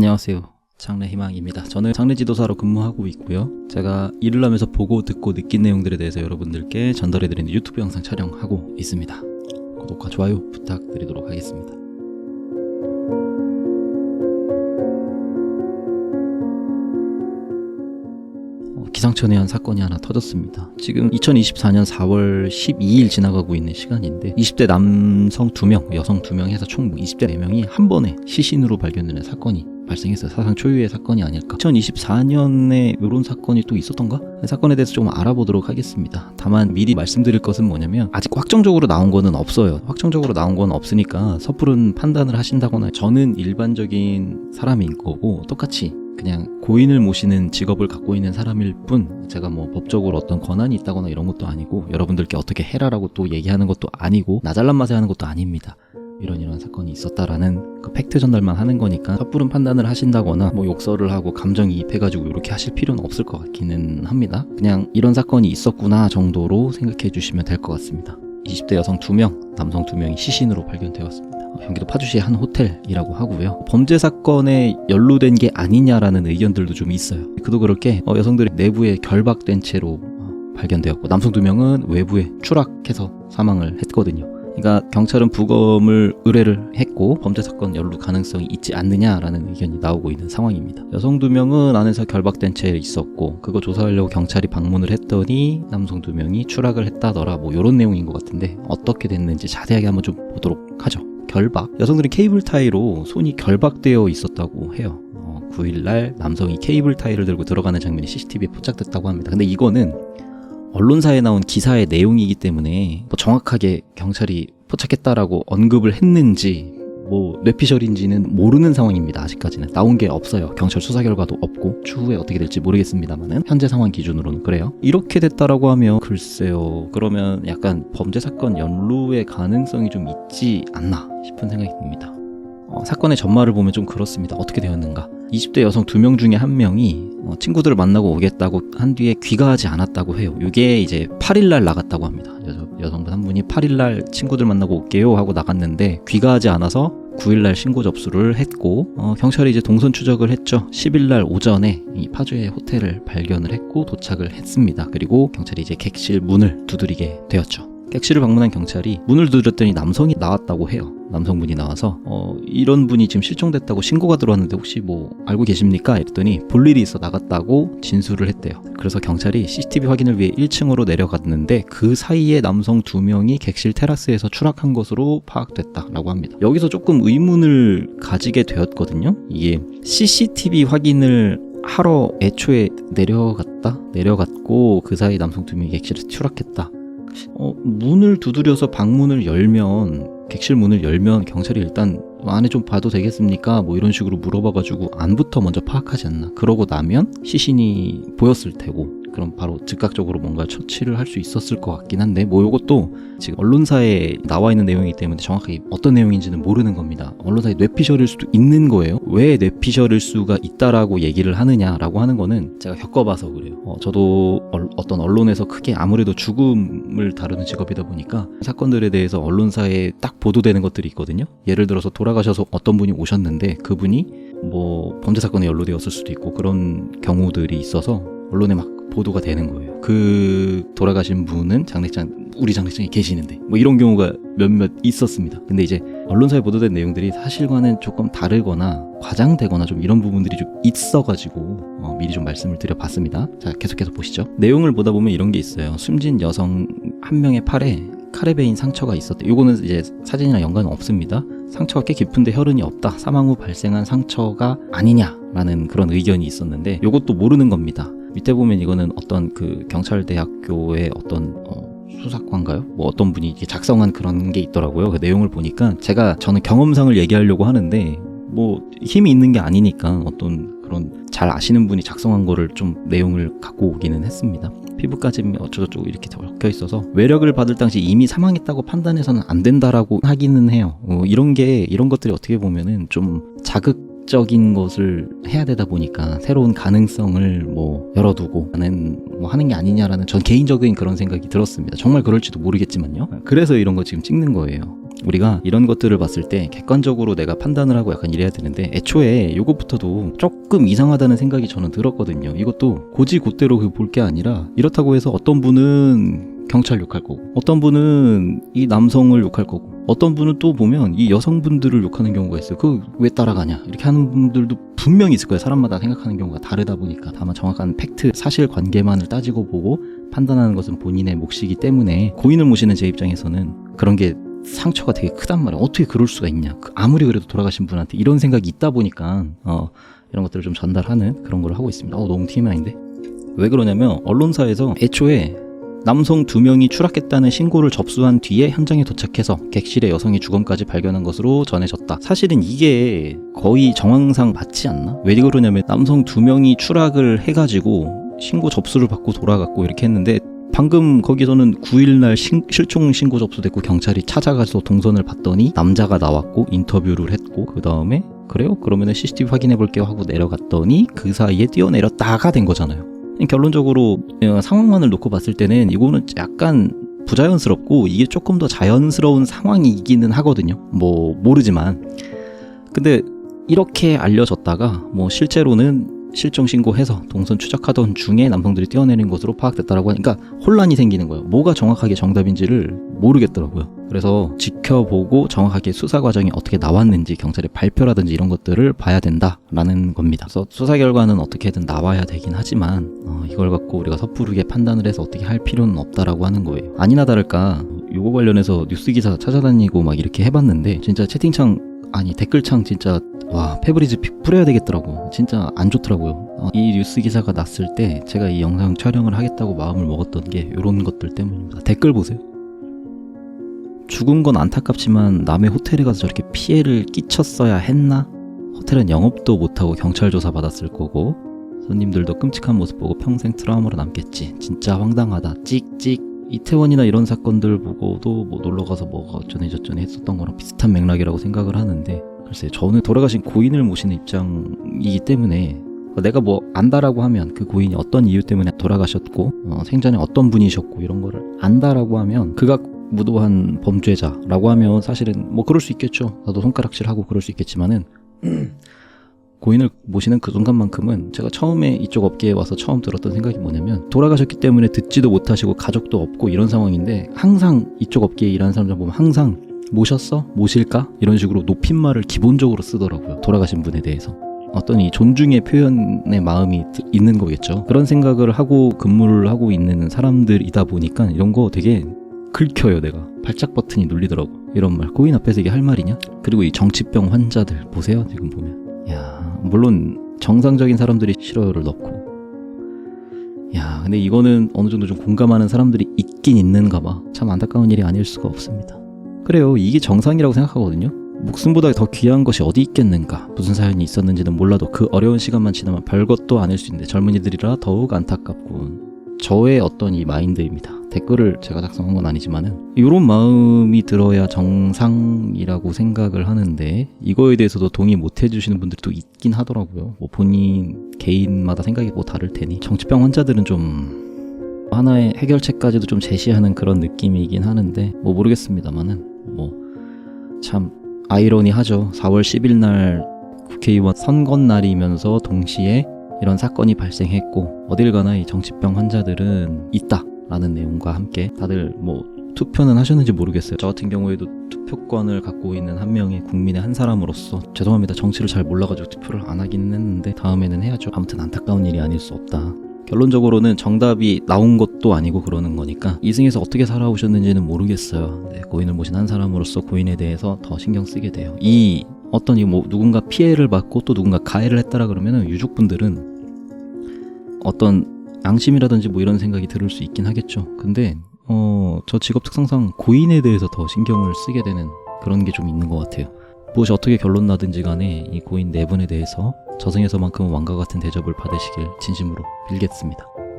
안녕하세요. 장래 희망입니다. 저는 장래 지도사로 근무하고 있고요. 제가 일을 하면서 보고 듣고 느낀 내용들에 대해서 여러분들께 전달해드리는 유튜브 영상 촬영하고 있습니다. 구독과 좋아요 부탁드리도록 하겠습니다. 어, 기상천외한 사건이 하나 터졌습니다. 지금 2024년 4월 12일 지나가고 있는 시간인데 20대 남성 2명, 여성 2명 해서 총 20대 4명이 한 번에 시신으로 발견되는 사건이 발생했어요. 사상 초유의 사건이 아닐까. 2024년에 이런 사건이 또 있었던가? 사건에 대해서 좀 알아보도록 하겠습니다. 다만 미리 말씀드릴 것은 뭐냐면 아직 확정적으로 나온 거는 없어요. 확정적으로 나온 건 없으니까 섣부른 판단을 하신다거나 저는 일반적인 사람인 거고 똑같이 그냥 고인을 모시는 직업을 갖고 있는 사람일 뿐 제가 뭐 법적으로 어떤 권한이 있다거나 이런 것도 아니고 여러분들께 어떻게 해라라고 또 얘기하는 것도 아니고 나 잘난 맛에 하는 것도 아닙니다. 이런 이런 사건이 있었다라는 그 팩트 전달만 하는 거니까 섣부른 판단을 하신다거나 뭐 욕설을 하고 감정이입해가지고 이렇게 하실 필요는 없을 것 같기는 합니다. 그냥 이런 사건이 있었구나 정도로 생각해 주시면 될 것 같습니다. 20대 여성 2명, 남성 2명이 시신으로 발견되었습니다. 어, 경기도 파주시의 한 호텔이라고 하고요. 범죄 사건에 연루된 게 아니냐라는 의견들도 좀 있어요. 그도 그렇게 어, 여성들이 내부에 결박된 채로 어, 발견되었고 남성 2명은 외부에 추락해서 사망을 했거든요. 그러니까 경찰은 부검을 의뢰를 했고 범죄 사건 연루 가능성이 있지 않느냐라는 의견이 나오고 있는 상황입니다. 여성 두 명은 안에서 결박된 채 있었고 그거 조사하려고 경찰이 방문을 했더니 남성 두 명이 추락을 했다더라 뭐 이런 내용인 것 같은데 어떻게 됐는지 자세하게 한번 좀 보도록 하죠. 결박 여성들이 케이블 타이로 손이 결박되어 있었다고 해요. 어, 9일날 남성이 케이블 타이를 들고 들어가는 장면이 CCTV에 포착됐다고 합니다. 근데 이거는 언론사에 나온 기사의 내용이기 때문에 뭐 정확하게 경찰이 포착했다라고 언급을 했는지 뭐 뇌피셜인지는 모르는 상황입니다. 아직까지는 나온 게 없어요. 경찰 수사 결과도 없고 추후에 어떻게 될지 모르겠습니다만은 현재 상황 기준으로는 그래요. 이렇게 됐다라고 하면 글쎄요. 그러면 약간 범죄 사건 연루의 가능성이 좀 있지 않나 싶은 생각이 듭니다. 어, 사건의 전말을 보면 좀 그렇습니다. 어떻게 되었는가? 20대 여성 두 명 중에 한 명이 어, 친구들을 만나고 오겠다고 한 뒤에 귀가하지 않았다고 해요. 이게 이제 8일날 나갔다고 합니다. 여, 여성분 한 분이 8일날 친구들 만나고 올게요 하고 나갔는데 귀가하지 않아서 9일날 신고 접수를 했고 어, 경찰이 이제 동선 추적을 했죠. 10일날 오전에 이 파주의 호텔을 발견을 했고 도착을 했습니다. 그리고 경찰이 이제 객실 문을 두드리게 되었죠. 객실을 방문한 경찰이 문을 두드렸더니 남성이 나왔다고 해요. 남성분이 나와서 어, 이런 분이 지금 실종됐다고 신고가 들어왔는데 혹시 뭐 알고 계십니까? 이랬더니 볼 일이 있어 나갔다고 진술을 했대요. 그래서 경찰이 CCTV 확인을 위해 1층으로 내려갔는데 그 사이에 남성 두 명이 객실 테라스에서 추락한 것으로 파악됐다라고 합니다. 여기서 조금 의문을 가지게 되었거든요. 이게 CCTV 확인을 하러 애초에 내려갔다 내려갔고 그 사이 남성 두 명이 객실에서 추락했다. 어, 문을 두드려서 방문을 열면 객실 문을 열면 경찰이 일단 안에 좀 봐도 되겠습니까? 뭐 이런 식으로 물어봐가지고 안부터 먼저 파악하지 않나. 그러고 나면 시신이 보였을 테고 그럼 바로 즉각적으로 뭔가 처치를 할 수 있었을 것 같긴 한데 뭐 이것도 지금 언론사에 나와 있는 내용이기 때문에 정확하게 어떤 내용인지는 모르는 겁니다. 언론사에 뇌피셜일 수도 있는 거예요. 왜 뇌피셜일 수가 있다라고 얘기를 하느냐라고 하는 거는 제가 겪어봐서 그래요. 어, 저도 얼- 어떤 언론에서 크게 아무래도 죽음을 다루는 직업이다 보니까 사건들에 대해서 언론사에 딱 보도되는 것들이 있거든요. 예를 들어서 돌아가셔서 어떤 분이 오셨는데 그분이 뭐 범죄 사건에 연루되었을 수도 있고 그런 경우들이 있어서 언론에 막 보도가 되는 거예요. 그 돌아가신 분은 장례장 우리 장례장에 계시는데 뭐 이런 경우가 몇몇 있었습니다. 근데 이제 언론사에 보도된 내용들이 사실과는 조금 다르거나 과장되거나 좀 이런 부분들이 좀 있어가지고 어, 미리 좀 말씀을 드려봤습니다. 자 계속해서 보시죠. 내용을 보다 보면 이런 게 있어요. 숨진 여성 한 명의 팔에 칼에 베인 상처가 있었대. 요거는 이제 사진이랑 연관은 없습니다. 상처가 꽤 깊은데 혈흔이 없다. 사망 후 발생한 상처가 아니냐라는 그런 의견이 있었는데 요것도 모르는 겁니다. 밑에 보면 이거는 어떤 그 경찰대학교의 어떤 어, 수사관가요? 뭐 어떤 분이 이렇게 작성한 그런 게 있더라고요. 그 내용을 보니까 제가 저는 경험상을 얘기하려고 하는데 뭐 힘이 있는 게 아니니까 어떤 그런 잘 아시는 분이 작성한 거를 좀 내용을 갖고 오기는 했습니다. 피부까지 어쩌고저쩌고 이렇게 적혀 있어서 외력을 받을 당시 이미 사망했다고 판단해서는 안 된다라고 하기는 해요. 어, 이런 게 이런 것들이 어떻게 보면은 좀 자극 적인 것을 해야 되다 보니까 새로운 가능성을 뭐 열어두고 나는 뭐 하는 게 아니냐라는 전 개인적인 그런 생각이 들었습니다. 정말 그럴지도 모르겠지만요. 그래서 이런 거 지금 찍는 거예요. 우리가 이런 것들을 봤을 때 객관적으로 내가 판단을 하고 약간 이래야 되는데 애초에 요것부터도 조금 이상하다는 생각이 저는 들었거든요. 이것도 고지고대로 볼 게 아니라 이렇다고 해서 어떤 분은 경찰 욕할 거고 어떤 분은 이 남성을 욕할 거고 어떤 분은 또 보면 이 여성분들을 욕하는 경우가 있어요. 그 왜 따라가냐 이렇게 하는 분들도 분명히 있을 거예요. 사람마다 생각하는 경우가 다르다 보니까 다만 정확한 팩트 사실 관계만을 따지고 보고 판단하는 것은 본인의 몫이기 때문에 고인을 모시는 제 입장에서는 그런 게 상처가 되게 크단 말이야. 어떻게 그럴 수가 있냐. 그 아무리 그래도 돌아가신 분한테 이런 생각이 있다 보니까 어, 이런 것들을 좀 전달하는 그런 걸 하고 있습니다. 어, 너무 TMI인데? 왜 그러냐면 언론사에서 애초에 남성 두 명이 추락했다는 신고를 접수한 뒤에 현장에 도착해서 객실의 여성의 주검까지 발견한 것으로 전해졌다. 사실은 이게 거의 정황상 맞지 않나? 왜 그러냐면 남성 두 명이 추락을 해가지고 신고 접수를 받고 돌아갔고 이렇게 했는데 방금 거기서는 9일날 실종 신고 접수됐고 경찰이 찾아가서 동선을 봤더니 남자가 나왔고 인터뷰를 했고 그 다음에 그래요? 그러면은 CCTV 확인해 볼게요 하고 내려갔더니 그 사이에 뛰어내렸다가 된 거잖아요. 결론적으로 어, 상황만을 놓고 봤을 때는 이거는 약간 부자연스럽고 이게 조금 더 자연스러운 상황이기는 하거든요. 뭐 모르지만 근데 이렇게 알려졌다가 뭐 실제로는 실종 신고해서 동선 추적하던 중에 남성들이 뛰어내린 것으로 파악됐다라고 하니까 혼란이 생기는 거예요. 뭐가 정확하게 정답인지를 모르겠더라고요. 그래서 지켜보고 정확하게 수사 과정이 어떻게 나왔는지 경찰의 발표라든지 이런 것들을 봐야 된다라는 겁니다. 그래서 수사 결과는 어떻게든 나와야 되긴 하지만 어, 이걸 갖고 우리가 섣부르게 판단을 해서 어떻게 할 필요는 없다라고 하는 거예요. 아니나 다를까 요거 관련해서 뉴스 기사 찾아다니고 막 이렇게 해봤는데 진짜 채팅창 아니 댓글창 진짜 와 페브리즈 픽 뿌려야 되겠더라고. 진짜 안 좋더라고요. 어, 이 뉴스 기사가 났을 때 제가 이 영상 촬영을 하겠다고 마음을 먹었던 게 이런 것들 때문입니다. 댓글 보세요. 죽은 건 안타깝지만 남의 호텔에 가서 저렇게 피해를 끼쳤어야 했나? 호텔은 영업도 못하고 경찰 조사 받았을 거고 손님들도 끔찍한 모습 보고 평생 트라우마로 남겠지. 진짜 황당하다. 찍찍. 이태원이나 이런 사건들 보고도 뭐 놀러 가서 뭐가 어쩌네 저쩌네 했었던 거랑 비슷한 맥락이라고 생각을 하는데 글쎄 저는 돌아가신 고인을 모시는 입장이기 때문에 내가 뭐 안다라고 하면 그 고인이 어떤 이유 때문에 돌아가셨고 어, 생전에 어떤 분이셨고 이런 거를 안다라고 하면 그가 무도한 범죄자라고 하면 사실은 뭐 그럴 수 있겠죠. 나도 손가락질하고 그럴 수 있겠지만은 고인을 모시는 그 순간만큼은 제가 처음에 이쪽 업계에 와서 처음 들었던 생각이 뭐냐면 돌아가셨기 때문에 듣지도 못하시고 가족도 없고 이런 상황인데 항상 이쪽 업계에 일하는 사람들 보면 항상 모셨어? 모실까? 이런 식으로 높임말을 기본적으로 쓰더라고요. 돌아가신 분에 대해서. 어떤 이 존중의 표현의 마음이 있는 거겠죠. 그런 생각을 하고 근무를 하고 있는 사람들이다 보니까 이런 거 되게 긁혀요, 내가. 발작 버튼이 눌리더라고. 이런 말. 고인 앞에서 이게 할 말이냐? 그리고 이 정치병 환자들 보세요, 지금 보면. 야, 물론 정상적인 사람들이 싫어요를 넣고. 야, 근데 이거는 어느 정도 좀 공감하는 사람들이 있긴 있는가 봐. 참 안타까운 일이 아닐 수가 없습니다. 그래요. 이게 정상이라고 생각하거든요. 목숨보다 더 귀한 것이 어디 있겠는가. 무슨 사연이 있었는지는 몰라도 그 어려운 시간만 지나면 별것도 아닐 수 있는데 젊은이들이라 더욱 안타깝군. 저의 어떤 이 마인드입니다. 댓글을 제가 작성한 건 아니지만은 이런 마음이 들어야 정상이라고 생각을 하는데 이거에 대해서도 동의 못 해주시는 분들이 또 있긴 하더라고요. 뭐 본인 개인마다 생각이 뭐 다를 테니 정치병 환자들은 좀 하나의 해결책까지도 좀 제시하는 그런 느낌이긴 하는데 뭐 모르겠습니다만은 뭐 참 아이러니하죠. 4월 10일 날 국회의원 선거 날이면서 동시에 이런 사건이 발생했고 어딜 가나 이 정치병 환자들은 있다라는 내용과 함께 다들 뭐 투표는 하셨는지 모르겠어요. 저 같은 경우에도 투표권을 갖고 있는 한 명의 국민의 한 사람으로서 죄송합니다. 정치를 잘 몰라가지고 투표를 안 하기는 했는데 다음에는 해야죠. 아무튼 안타까운 일이 아닐 수 없다. 결론적으로는 정답이 나온 것도 아니고 그러는 거니까 이승에서 어떻게 살아오셨는지는 모르겠어요. 네, 고인을 모신 한 사람으로서 고인에 대해서 더 신경 쓰게 돼요. 이 어떤 이 뭐 누군가 피해를 받고 또 누군가 가해를 했다라 그러면은 유족분들은 어떤 양심이라든지 뭐 이런 생각이 들을 수 있긴 하겠죠. 근데 어, 저 직업 특성상 고인에 대해서 더 신경을 쓰게 되는 그런 게 좀 있는 것 같아요. 무엇이 어떻게 결론 나든지 간에 이 고인 네 분에 대해서 저승에서만큼은 왕과 같은 대접을 받으시길 진심으로 빌겠습니다.